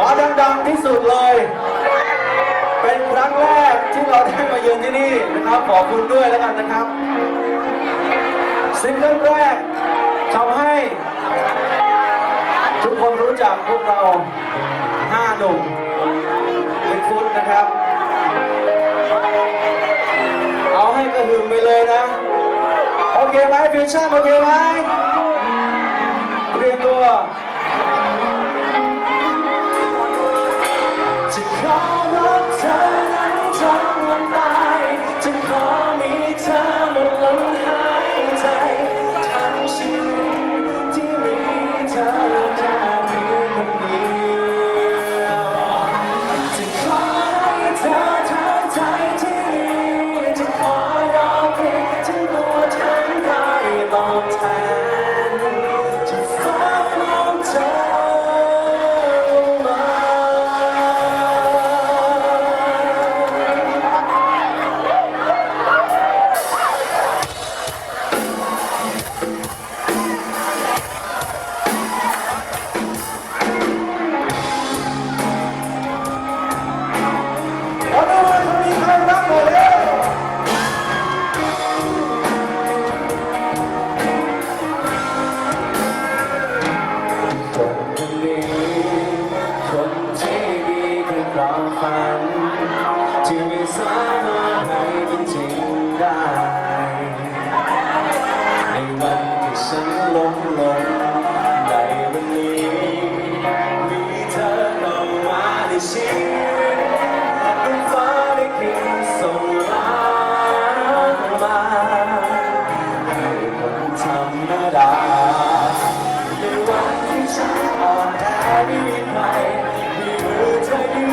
ขอดังๆที่สุดเลย เป็นครั้งแรกที่เราได้มาเยือนที่นี่นะครับ ขอบคุณด้วยแล้วกันนะครับซิงเกิลแรกทำให้ ทุกคนรู้จักพวกเราห้าหนุ่มเป็นฟุตนะครับ เอาให้กระหึ่มไปเลยนะ โอเคไหมฟิวชั่นโอเคไหมเตรียมตัว น ที่ไม่สามารถให้เป็นจริงได้ ในวันที่ฉันล้มลงในวันนี้ มีเธอเข้ามาในชีวิตดวงฟ้าได้เพียงส่งรักมาให้คนธรรมดาในวันที่ฉันอ่อนแอไม่มีใครมีมือเธอยื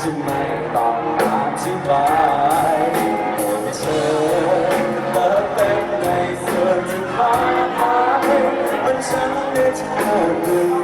จะไม่ต้องอธิบายโปรดเธอเติเต็มในส่วที่ขาหายมันฉันได้เธอเป็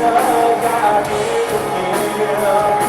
so that can feel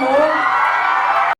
เ